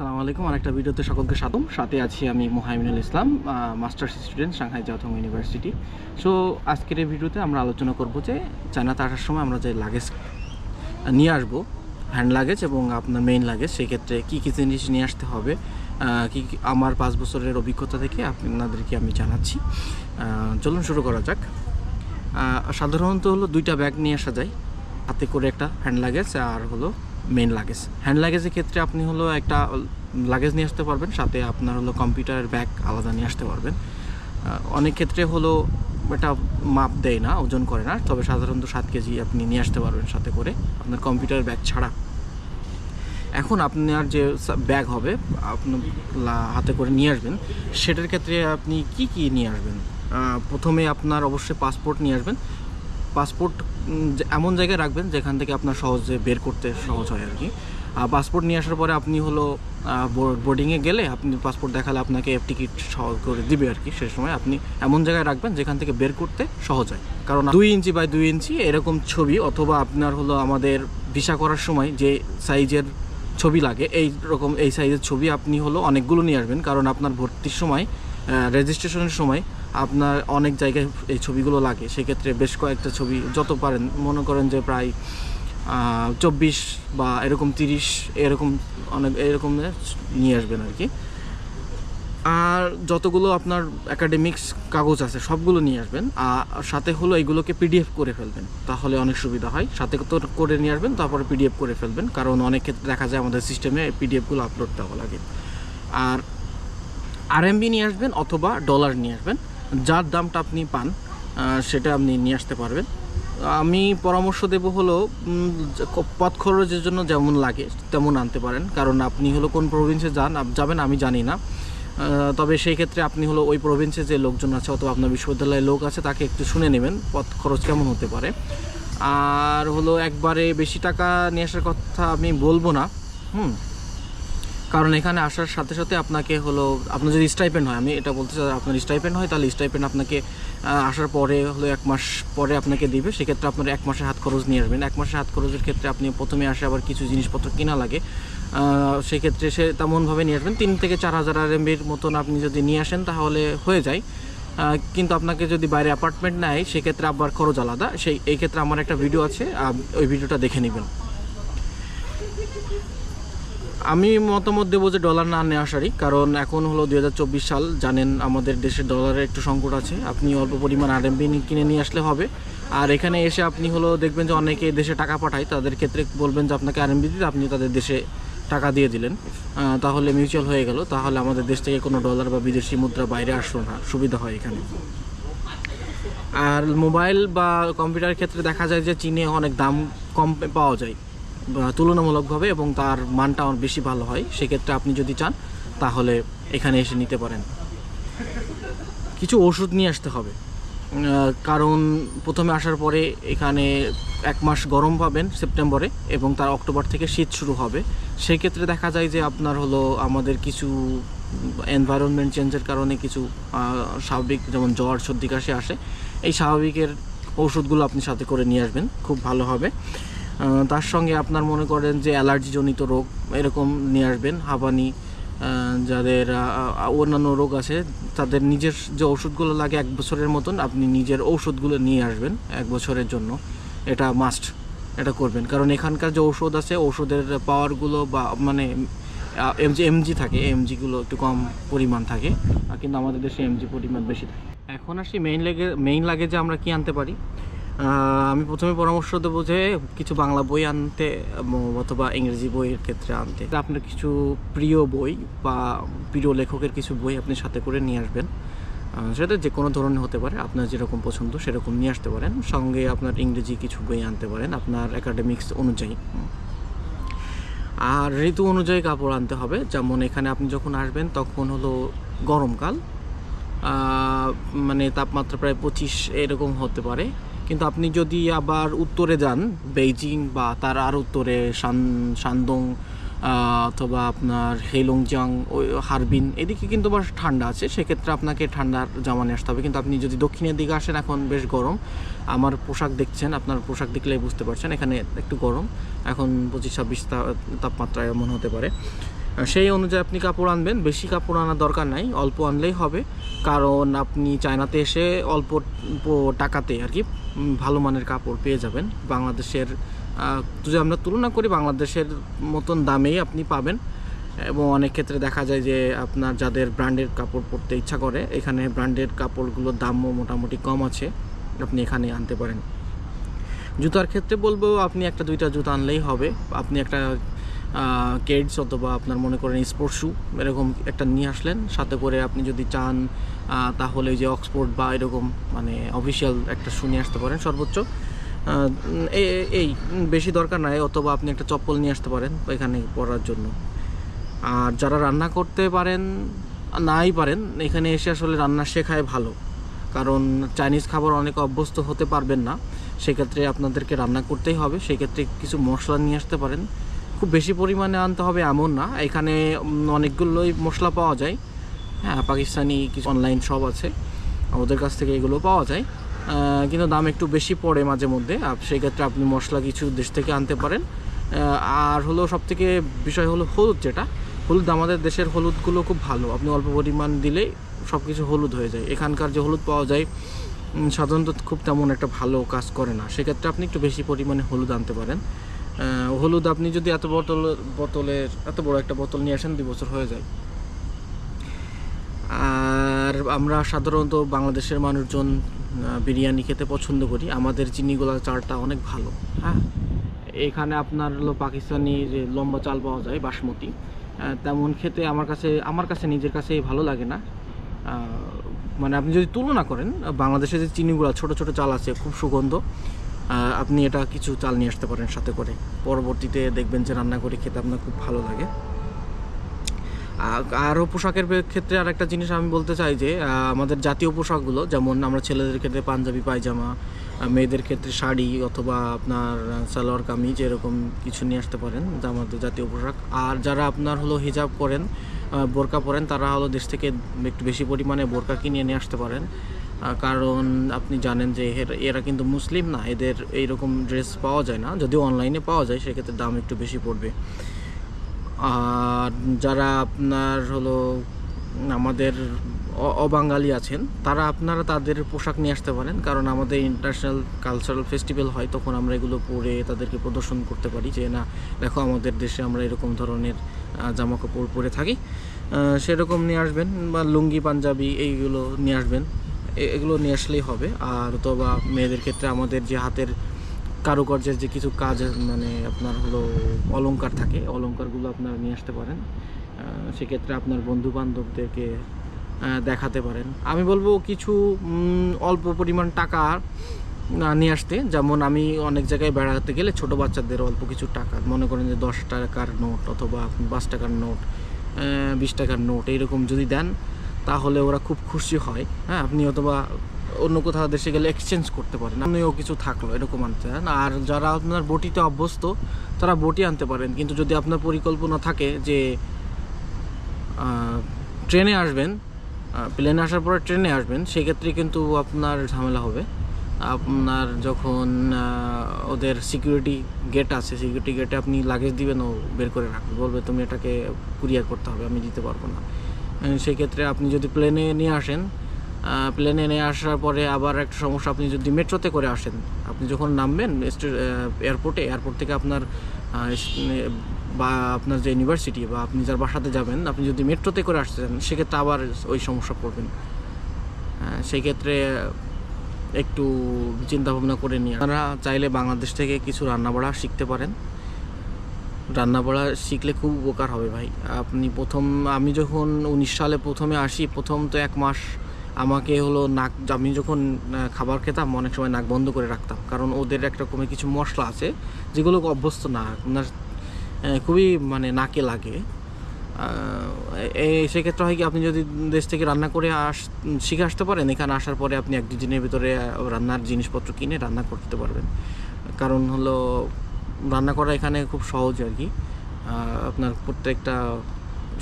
আসসালামু আলাইকুম, আরেকটা ভিডিওতে সকলকে স্বাগতম। সাথে আছি আমি Mohaiminul Islam masters student, Shanghai Jiaotong university. So আজকের এই ভিডিওতে আমরা আলোচনা করব যে চায়নাতে আসার সময় আমরা যে লাগেজ নিয়ে আসব হ্যান্ড লাগেজ এবং আপনার মেইন লাগেজ সেক্ষেত্রে কী কী জিনিস নিয়ে আসতে হবে কি- আমার পাঁচ বছরের অভিজ্ঞতা থেকে আপনাদেরকে আমি জানাচ্ছি। চলুন শুরু করা যাক। সাধারণত হলো দুইটা ব্যাগ নিয়ে আসা যায়, হাতে করে একটা হ্যান্ড লাগেজ আর হলো মেন লাগেজ হ্যান্ড লাগেজের ক্ষেত্রে আপনি হলো একটা লাগেজ নিয়ে আসতে পারবেন, সাথে আপনার হলো কম্পিউটারের ব্যাগ আলাদা নিয়ে আসতে পারবেন। অনেক ক্ষেত্রে হলো এটা মাপ দেয় না, ওজন করে না, তবে সাধারণত সাত কেজি আপনি নিয়ে আসতে পারবেন সাথে করে আপনার কম্পিউটার ব্যাগ ছাড়া। এখন আপনার যে ব্যাগ হবে, আপনি হাতে করে নিয়ে আসবেন, সেটার ক্ষেত্রে আপনি কি কি নিয়ে আসবেন? প্রথমে আপনার অবশ্যই পাসপোর্ট নিয়ে আসবেন পাসপোর্ট এমন জায়গায় রাখবেন যেখান থেকে আপনার সহজে বের করতে সহজ হয় আর কি। আর পাসপোর্ট নিয়ে আসার পরে আপনি হলো বোর্ডিংয়ে গেলে আপনি পাসপোর্ট দেখালে আপনাকে টিকিট সহজ করে দিবে আর কি। সে সময় আপনি এমন জায়গায় রাখবেন যেখান থেকে বের করতে সহজ হয়। কারণ দুই ইঞ্চি বাই দুই ইঞ্চি এরকম ছবি অথবা আপনার হলো আমাদের ভিসা করার সময় যে সাইজের ছবি লাগে, এই রকম, এই সাইজের ছবি আপনি হলো অনেকগুলো নিয়ে আসবেন। কারণ আপনার ভর্তির সময় রেজিস্ট্রেশনের সময় আপনার অনেক জায়গায় এই ছবিগুলো লাগে। সেক্ষেত্রে বেশ কয়েকটা ছবি যত পারেন, মনে করেন যে প্রায় চব্বিশ বা এরকম তিরিশ এরকম অনেক, এরকম নিয়ে আসবেন আর কি আর যতগুলো আপনার একাডেমিক্স কাগজ আছে, সবগুলো নিয়ে আসবেন। আর সাথে হলো এগুলোকে পিডিএফ করে ফেলবেন, তাহলে অনেক সুবিধা হয়। সাথে তো করে নিয়ে আসবেন, তারপরে পিডিএফ করে ফেলবেন। কারণ অনেক ক্ষেত্রে দেখা যায় আমাদের সিস্টেমে পিডিএফগুলো আপলোড দেওয়া লাগে। আর আরএমবি নিয়ে আসবেন অথবা ডলার নিয়ে আসবেন। যার দামটা আপনি পান সেটা আপনি নিয়ে আসতে পারবেন। আমি পরামর্শ দেব হলো পথ খরচের জন্য যেমন লাগে, তেমন আনতে পারেন। কারণ আপনি হলো কোন প্রভিন্সে যান যাবেন আমি জানি না। তবে সেই ক্ষেত্রে আপনি হলো ওই প্রভিন্সে যে লোকজন আছে অথবা আপনার বিশ্ববিদ্যালয়ের লোক আছে, তাকে একটু শুনে নেবেন, পথ খরচ কেমন হতে পারে। আর হলো একবারে বেশি টাকা নিয়ে আসার কথা আমি বলব না, হুম। কারণ এখানে আসার সাথে সাথে আপনাকে হলো আপনার যদি স্টাইপেন্ড হয়, আমি এটা বলতে চাই, আপনার স্টাইপেন্ড হয়, তাহলে স্টাইপেন্ড আপনাকে আসার পরে হলো এক মাস পরে আপনাকে দিবে। সেক্ষেত্রে আপনার এক মাসের হাত খরচ নিয়ে আসবেন। এক মাসের হাত খরচের ক্ষেত্রে আপনি প্রথমে আসে আবার কিছু জিনিসপত্র কিনা লাগে। সেক্ষেত্রে সে তেমনভাবে নিয়ে আসবেন। তিন থেকে চার হাজার আর এমবির মতন আপনি যদি নিয়ে আসেন, তাহলে হয়ে যায়। কিন্তু আপনাকে যদি বাইরে অ্যাপার্টমেন্ট নেয়, সেক্ষেত্রে আবার খরচ আলাদা। সেই, এই ক্ষেত্রে আমার একটা ভিডিও আছে ওই ভিডিওটা দেখে নেবেন। আমি মতামত দেবো যে ডলার না নিয়ে আসারই কারণ এখন হলো দু হাজার চব্বিশ সাল, জানেন আমাদের দেশে ডলারের একটু সংকট আছে, আপনি অল্প পরিমাণ আরএমবি কিনে নিয়ে আসলে হবে। আর এখানে এসে আপনি হলো দেখবেন যে অনেকে দেশে টাকা পাঠায়, তাদের ক্ষেত্রে বলবেন যে আপনাকে আরএমবি দিতে আপনি তাদের দেশে টাকা দিয়ে দিলেন। তাহলে মিউচুয়াল হয়ে গেল, তাহলে আমাদের দেশ থেকে কোনো ডলার বা বিদেশি মুদ্রা বাইরে আসলো না, সুবিধা হয় এখানে। আর মোবাইল বা কম্পিউটারের ক্ষেত্রে দেখা যায় যে চীনে অনেক দাম কম পাওয়া যায়। তুলনামূলকভাবে এবং তার মানটা অনেক বেশি ভালো হয়, সেক্ষেত্রে আপনি যদি চান, তাহলে এখানে এসে নিতে পারেন। কিছু ওষুধ নিয়ে আসতে হবে। কারণ প্রথমে আসার পরে এখানে এক মাস গরম পাবেন সেপ্টেম্বরে এবং তার অক্টোবর থেকে শীত শুরু হবে। সেই ক্ষেত্রে দেখা যায় যে আপনার হলো আমাদের কিছু এনভায়রনমেন্ট চেঞ্জের কারণে কিছু স্বাভাবিক যেমন জ্বর, সর্দি, কাশি আসে। এই স্বাভাবিকের ওষুধগুলো আপনি সাথে করে নিয়ে আসবেন, খুব ভালো হবে। তার সঙ্গে আপনার মনে করেন যে অ্যালার্জিজনিত রোগ এরকম নিয়ে আসবেন, হাঁপানি যাদের অন্যান্য রোগ আছে, তাদের নিজের যে ওষুধগুলো লাগে এক বছরের মতন আপনি নিজের ঔষধগুলো নিয়ে আসবেন এক বছরের জন্য। এটা মাস্ট এটা করবেন। কারণ এখানকার যে ঔষধ আছে ঔষধের পাওয়ারগুলো বা মানে এমজি এমজি থাকে এমজিগুলো একটু কম পরিমাণ থাকে কিন্তু আমাদের দেশে এমজি পরিমাণ বেশি থাকে। এখন আসি মেইন লেগে মেইন লাগে যে আমরা কি আনতে পারি? আমি প্রথমে পরামর্শ দেবো যে কিছু বাংলা বই আনতে অথবা ইংরেজি বইয়ের ক্ষেত্রে আনতে। আপনার কিছু প্রিয় বই বা প্রিয় লেখকের কিছু বই আপনি সাথে করে নিয়ে আসবেন। সেটা যে কোনো ধরনের হতে পারে। আপনার যেরকম পছন্দ সেরকম নিয়ে আসতে পারেন। সঙ্গে আপনার ইংরেজি কিছু বই আনতে পারেন আপনার একাডেমিক্স অনুযায়ী। আর ঋতু অনুযায়ী কাপড় আনতে হবে। যেমন এখানে আপনি যখন আসবেন তখন হলো গরমকাল। মানে তাপমাত্রা প্রায় পঁচিশ এরকম হতে পারে। কিন্তু আপনি যদি আবার উত্তরে যান, বেইজিং বা তার আর উত্তরে শান, শান্দং অথবা আপনার হেলংজিয়াং, ওই হারবিন, এদিকে কিন্তু আবার ঠান্ডা আছে, সেক্ষেত্রে আপনাকে ঠান্ডার জামা নিয়ে আসতে হবে। কিন্তু আপনি যদি দক্ষিণের দিকে আসেন, এখন বেশ গরম। আমার পোশাক দেখছেন, আপনার পোশাক দেখলে বুঝতে পারছেন, এখানে একটু গরম। এখন পঁচিশ ছাব্বিশ তাপমাত্রা এমন হতে পারে। সেই অনুযায়ী আপনি কাপড় আনবেন। বেশি কাপড় আনার দরকার নাই, অল্প আনলেই হবে। কারণ আপনি চায়নাতে এসে অল্প টাকাতে আর কি ভালো মানের কাপড় পেয়ে যাবেন। বাংলাদেশের যদি আমরা তুলনা করি, বাংলাদেশের মতন দামেই আপনি পাবেন। এবং অনেক ক্ষেত্রে দেখা যায় যে আপনার যাদের ব্র্যান্ডের কাপড় পরতে ইচ্ছা করে, এখানে ব্র্যান্ডের কাপড়গুলোর দামও মোটামুটি কম আছে, আপনি এখানে আনতে পারেন। জুতার ক্ষেত্রে বলব, আপনি একটা, দুইটা জুতা আনলেই হবে। আপনি একটা কেডস অথবা আপনার মনে করেন স্পোর্টস শু এরকম একটা নিয়ে আসলেন। সাথে করে আপনি যদি চান তাহলে যে অক্সফোর্ড বা এরকম মানে অফিসিয়াল একটা শু নিয়ে আসতে পারেন সর্বোচ্চ। এই বেশি দরকার নাই, অথবা আপনি একটা চপ্পল নিয়ে আসতে পারেন এখানে পরার জন্য। আর যারা রান্না করতে পারেন, নাই পারেন, এখানে এসে আসলে রান্না শেখায় ভালো। কারণ চাইনিজ খাবার অনেক অভ্যস্ত হতে পারবেন না। সেক্ষেত্রে আপনাদেরকে রান্না করতেই হবে। সেক্ষেত্রে কিছু মশলা নিয়ে আসতে পারেন। খুব বেশি পরিমাণে আনতে হবে এমন না। এখানে অনেকগুলোই মশলা পাওয়া যায়। হ্যাঁ পাকিস্তানি কিছু অনলাইন সব আছে। ওদের কাছ থেকে এগুলো পাওয়া যায়। কিন্তু দাম একটু বেশি পড়ে মাঝে মধ্যে। আপ- সেই ক্ষেত্রে আপনি মশলা কিছু দেশ থেকে আনতে পারেন। আর হলো সব থেকে বিষয় হলো হলুদ যেটা। হলুদ আমাদের দেশের হলুদগুলো খুব ভালো। আপনি অল্প পরিমাণ দিলেই সব কিছু হলুদ হয়ে যায়। এখানকার যে হলুদ পাওয়া যায় সাধারণত খুব তেমন একটা ভালো কাজ করে না। সেক্ষেত্রে আপনি একটু বেশি পরিমাণে হলুদ আনতে পারেন। হলুদ আপনি যদি এত বোতল, বোতলের, এত বড় একটা বোতল নিয়ে আসেন দুই বছর হয়ে যায়। আর আমরা সাধারণত বাংলাদেশের মানুষজন বিরিয়ানি খেতে পছন্দ করি। আমাদের চিনিগুলা চালটা অনেক ভালো হ্যাঁ? এখানে আপনার হলো পাকিস্তানি যে লম্বা চাল পাওয়া যায়, বাসমতি। তেমন খেতে আমার কাছে আমার কাছে নিজের কাছে ভালো লাগে না। মানে আপনি যদি তুলনা করেন, বাংলাদেশে যে চিনিগুলো, ছোট ছোট চাল আছে, খুব সুগন্ধ। আপনি এটা কিছু চাল নিয়ে আসতে পারেন সাথে করে। পরবর্তীতে দেখবেন যে রান্না করে খেতে আপনার খুব ভালো লাগে। আরও পোশাকের ক্ষেত্রে আর একটা জিনিস আমি বলতে চাই যে আমাদের জাতীয় পোশাকগুলো, যেমন আমরা ছেলেদের ক্ষেত্রে পাঞ্জাবি, পায়জামা মেয়েদের ক্ষেত্রে শাড়ি অথবা আপনার সালোয়ার কামিজ এরকম কিছু নিয়ে আসতে পারেন যা আমাদের জাতীয় পোশাক। আর যারা আপনার হলো হিজাব করেন বোরকা পরেন, তারা হলো দেশ থেকে একটু বেশি পরিমাণে বোরকা কিনে নিয়ে আসতে পারেন। কারণ আপনি জানেন যে এরা- কিন্তু মুসলিম না, এদের এইরকম ড্রেস পাওয়া যায় না। যদিও অনলাইনে পাওয়া যায়, সেক্ষেত্রে দাম একটু বেশি পড়বে। আর যারা আপনার হলো আমাদের অবাঙালি আছেন, তারা আপনারা তাদের পোশাক নিয়ে আসতে পারেন। কারণ আমাদের ইন্টারন্যাশনাল কালচারাল ফেস্টিভ্যাল হয়, তখন আমরা এগুলো পরে তাদেরকে প্রদর্শন করতে পারি যে, না, দেখো, আমাদের দেশে আমরা এরকম ধরনের জামা কাপড় পরে থাকি। সেরকম নিয়ে আসবেন বা লুঙ্গি, পাঞ্জাবি, এইগুলো নিয়ে আসবেন। এগুলো নিয়ে আসলেই হবে। আর অথবা মেয়েদের ক্ষেত্রে আমাদের যে হাতের কারুকার্যের যে কিছু কাজ মানে আপনার হলো অলংকার থাকে, অলংকারগুলো আপনারা নিয়ে আসতে পারেন। সেক্ষেত্রে আপনার বন্ধু বান্ধবদেরকে দেখাতে পারেন। আমি বলব কিছু অল্প পরিমাণ টাকা নিয়ে আসতে। যেমন আমি অনেক জায়গায় বেড়াতে গেলে ছোট বাচ্চাদের অল্প কিছু টাকা, মনে করেন যে দশ টাকার নোট অথবা পাঁচ টাকার নোট বিশ টাকার নোট, এইরকম যদি দেন তাহলে ওরা খুব খুশি হয়। হ্যাঁ আপনি অথবা অন্য কোথাও দেশে গেলে এক্সচেঞ্জ করতে পারেন। আপনিও কিছু থাকল, এরকম আনতে পারেন আর যারা আপনার বটিতে অভ্যস্ত, তারা বটি আনতে পারেন। কিন্তু যদি আপনার পরিকল্পনা থাকে যে ট্রেনে আসবেন প্লেনে আসার পরে ট্রেনে আসবেন, সেক্ষেত্রে কিন্তু আপনার ঝামেলা হবে। আপনার যখন ওদের সিকিউরিটি গেট আছে সিকিউরিটি গেটে আপনি লাগেজ দিবেন, ও বের করে রাখবেন বলবে, তুমি এটাকে কুরিয়ার করতে হবে, আমি দিতে পারব না। সেক্ষেত্রে আপনি যদি প্লেনে নিয়ে আসেন প্লেনে নিয়ে আসার পরে আবার একটা সমস্যা আপনি যদি মেট্রোতে করে আসেন আপনি যখন নামবেন এয়ারপোর্টে এয়ারপোর্ট থেকে আপনার বা আপনার যে ইউনিভার্সিটি বা আপনি যার বাসাতে যাবেন আপনি যদি মেট্রোতে করে আসছেন সেক্ষেত্রে আবার ওই সমস্যা পড়বেন। আহ, সেই ক্ষেত্রে একটু চিন্তা ভাবনা করে নিয়ে আপনারা চাইলে বাংলাদেশ থেকে কিছু রান্না রান্নাবাড়া শিখতে পারেন। রান্নাবাড়া শিখলে খুব উপকার হবে ভাই। আপনি প্রথম, আমি যখন উনিশ সালে প্রথমে আসি, প্রথম তো এক মাস আমাকে হলো নাক, আমি যখন খাবার খেতাম, অনেক সময় নাক বন্ধ করে রাখতাম। কারণ ওদের এক রকমের কিছু মশলা আছে, যেগুলো অভ্যস্ত না, আপনার খুবই মানে নাকে লাগে। সেক্ষেত্রে হয় কি, আপনি যদি দেশ থেকে রান্না করে আস, শিখে আসতে পারেন, এখানে আসার পরে আপনি এক দুদিনের ভিতরে রান্নার জিনিসপত্র কিনে রান্না করতে পারবেন। কারণ হলো রান্না করা এখানে খুব সহজ আর কি। আপনার প্রত্যেকটা,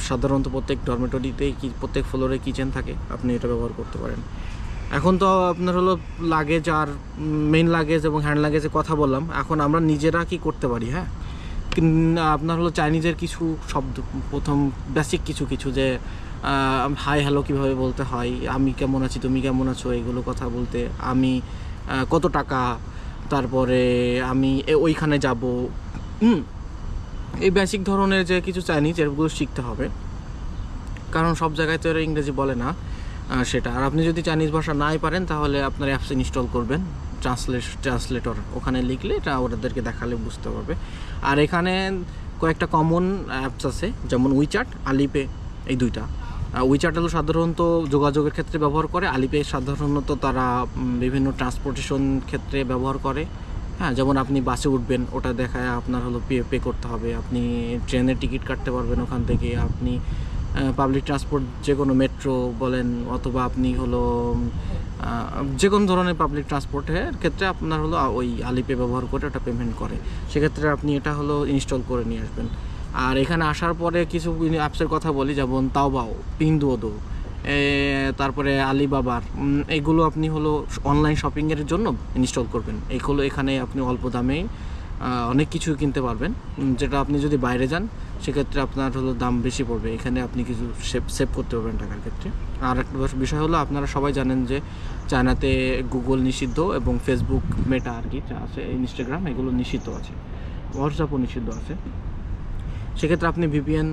সাধারণত প্রত্যেক ডরমেটরিতেই কি, প্রত্যেক ফ্লোরে কিচেন থাকে, আপনি এটা ব্যবহার করতে পারেন। এখন তো আপনার হলো লাগেজ আর মেইন লাগেজ এবং হ্যান্ড লাগেজের কথা বললাম। এখন আমরা নিজেরা কি করতে পারি হ্যাঁ? আপনার হলো চাইনিজের কিছু শব্দ, প্রথম বেসিক কিছু কিছু যে হাই হ্যালো কীভাবে বলতে হয়, আমি কেমন আছি, তুমি কেমন আছো, এগুলো কথা বলতে, আমি কত টাকা তারপরে আমি ওইখানে যাব। হুম, এই বেসিক ধরনের যে কিছু চাইনিজ এগুলো শিখতে হবে। কারণ সব জায়গায় তো এরা ইংরেজি বলে না সেটা। আর আপনি যদি চাইনিজ ভাষা নাই পারেন, তাহলে আপনার অ্যাপস ইনস্টল করবেন। ট্রান্সলেট ট্রান্সলেটর ওখানে লিখলে এটা ওদেরকে দেখালে বুঝতে পারবে। আর এখানে কয়েকটা কমন অ্যাপস আছে, যেমন উইচ্যাট আলিপে এই দুইটা। উইচ্যাট হলো সাধারণত যোগাযোগের ক্ষেত্রে ব্যবহার করে আলিপে সাধারণত তারা বিভিন্ন ট্রান্সপোর্টেশন ক্ষেত্রে ব্যবহার করে। হ্যাঁ যেমন আপনি বাসে উঠবেন, ওটা দেখায় আপনার হলো পে পে করতে হবে। আপনি ট্রেনের টিকিট কাটতে পারবেন ওখান থেকে। আপনি পাবলিক ট্রান্সপোর্ট যে কোনো মেট্রো বলেন, অথবা আপনি হলো যে কোনো ধরনের পাবলিক ট্রান্সপোর্টের ক্ষেত্রে আপনার হলো ওই আলিপে ব্যবহার করে ওটা পেমেন্ট করে। সেক্ষেত্রে আপনি এটা হলো ইনস্টল করে নিয়ে আসবেন। আর এখানে আসার পরে কিছু অ্যাপসের কথা বলি, যেমন তাওবাও পিন্দুদো তারপরে আলিবাবার এগুলো আপনি হলো অনলাইন শপিংয়ের জন্য ইনস্টল করবেন। এইগুলো এখানে আপনি অল্প দামে অনেক কিছু কিনতে পারবেন। যেটা আপনি যদি বাইরে যান, সেক্ষেত্রে আপনার হলো দাম বেশি পড়বে। এখানে আপনি কিছু সেভ সেভ করতে পারবেন টাকার ক্ষেত্রে। আর একটা বিষয় হলো আপনারা সবাই জানেন যে চায়নাতে গুগল নিষিদ্ধ এবং ফেসবুক মেটা আর কি আছে ইনস্টাগ্রাম এগুলো নিষিদ্ধ আছে। হোয়াটসঅ্যাপও নিষিদ্ধ আছে। সেক্ষেত্রে আপনি ভিপিএন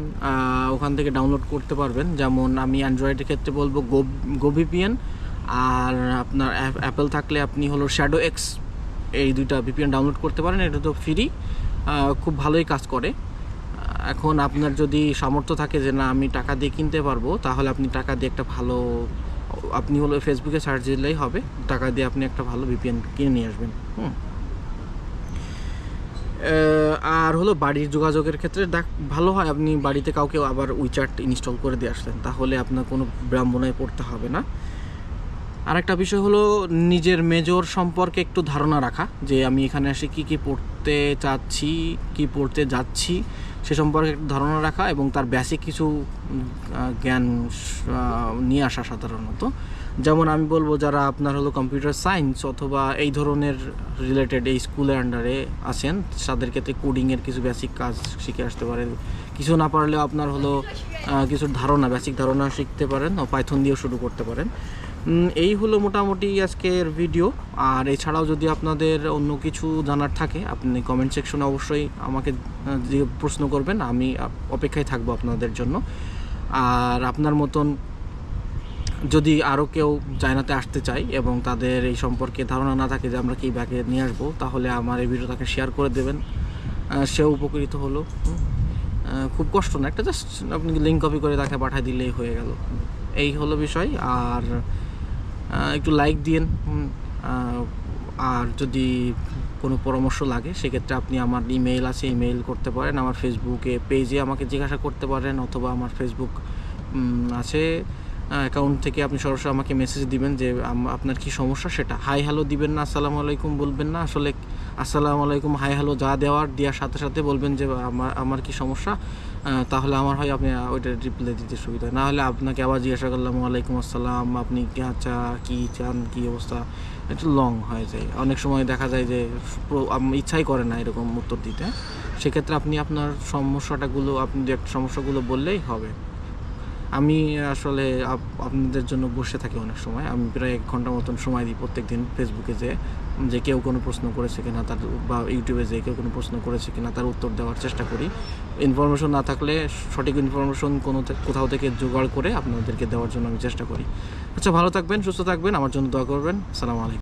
ওখান থেকে ডাউনলোড করতে পারবেন। যেমন আমি অ্যান্ড্রয়েডের ক্ষেত্রে বলব গো গো ভিপিএন আর আপনার অ্যাপেল থাকলে আপনি হলো শ্যাডো এক্স এই দুইটা ভিপিএন ডাউনলোড করতে পারেন। এটা তো ফ্রি খুব ভালোই কাজ করে। এখন আপনার যদি সামর্থ্য থাকে যে না, আমি টাকা দিয়ে কিনতে পারব, তাহলে আপনি টাকা দিয়ে একটা ভালো, আপনি হলো ফেসবুকে সার্চ দিলেই হবে। টাকা দিয়ে আপনি একটা ভালো ভিপিএন কিনে নিয়ে আসবেন। হুম। আর হলো বাড়ির যোগাযোগের ক্ষেত্রে দেখ, ভালো হয় আপনি বাড়িতে কাউকে আবার উইচ্যাট ইনস্টল করে দিয়ে আসলেন, তাহলে আপনার কোনো ব্রাহ্মণায় পড়তে হবে না। আরেকটা বিষয় হলো নিজের মেজর সম্পর্কে একটু ধারণা রাখা, যে আমি এখানে এসে কি কি পড়তে চাচ্ছি, কি পড়তে যাচ্ছি, সে সম্পর্কে একটু ধারণা রাখা এবং তার বেসিক কিছু জ্ঞান নিয়ে আসা সাধারণত। যেমন আমি বলব যারা আপনার হলো কম্পিউটার সায়েন্স অথবা এই ধরনের রিলেটেড এই স্কুলের আন্ডারে আছেন, তাদের ক্ষেত্রে কোডিংয়ের কিছু বেসিক কাজ শিখে আসতে পারেন। কিছু না পারলেও আপনার হলো কিছু ধারণা বেসিক ধারণা শিখতে পারেন পাইথন দিয়েও শুরু করতে পারেন। এই হলো মোটামুটি আজকের ভিডিও আর এছাড়াও যদি আপনাদের অন্য কিছু জানার থাকে, আপনি কমেন্ট সেকশনে অবশ্যই আমাকে প্রশ্ন করবেন, আমি অপেক্ষায় থাকব আপনাদের জন্য। আর আপনার মতন যদি আরও কেউ চায়নাতে আসতে চায় এবং তাদের এই সম্পর্কে ধারণা না থাকে যে আমরা কী ব্যাগে নিয়ে আসব তাহলে আমার এই ভিডিও তাকে শেয়ার করে দেবেন। সেও উপকৃত হলো। খুব কষ্ট না একটা জাস্ট আপনি লিঙ্ক কপি করে তাকে পাঠিয়ে দিলেই হয়ে গেল। এই হলো বিষয়। আর একটু লাইক আহ, আর যদি কোনো পরামর্শ লাগে সেক্ষেত্রে আপনি আমার ইমেল আছে ইমেল করতে পারেন। আমার ফেসবুকে পেজে আমাকে জিজ্ঞাসা করতে পারেন অথবা আমার ফেসবুক আছে। অ্যাকাউন্ট থেকে আপনি সরাসরি আমাকে মেসেজ দিবেন যে আপনার কি সমস্যা সেটা। হাই হ্যালো দিবেন না, আসসালামু আলাইকুম বলবেন না। আসলে আসসালামু আলাইকুম হাই হ্যালো যা দেওয়ার দেওয়ার সাথে সাথে বলবেন যে, আমার আমার কি সমস্যা? তাহলে আমার হয় আপনি ওইটা রিপ্লাই দিতে সুবিধা। না হলে আপনাকে আবার জিজ্ঞাসা করলাম, ওয়ালাইকুম আসসালাম, আপনি আচ্ছা কি চান, কি অবস্থা? একটু লং হয়ে যায়। অনেক সময় দেখা যায় যে ইচ্ছাই করে না এরকম উত্তর দিতে। সেক্ষেত্রে আপনি আপনার সমস্যাটাগুলো, আপনি দু একটা সমস্যাগুলো বললেই হবে। আমি আসলে আপনাদের জন্য বসে থাকি অনেক সময়। আমি প্রায় এক ঘণ্টা মতন সময় দিই প্রত্যেক দিন ফেসবুকে যে যে কেউ কোনো প্রশ্ন করেছে কিনা তার, বা ইউটিউবে যে কেউ কোনো প্রশ্ন করেছে কিনা তার উত্তর দেওয়ার চেষ্টা করি। ইনফরমেশন না থাকলে সঠিক ইনফরমেশন কোনো কোথাও থেকে জোগাড় করে আপনাদেরকে দেওয়ার জন্য আমি চেষ্টা করি। আচ্ছা ভালো থাকবেন, সুস্থ থাকবেন, আমার জন্য দোয়া করবেন। সালাম আলাইকুম।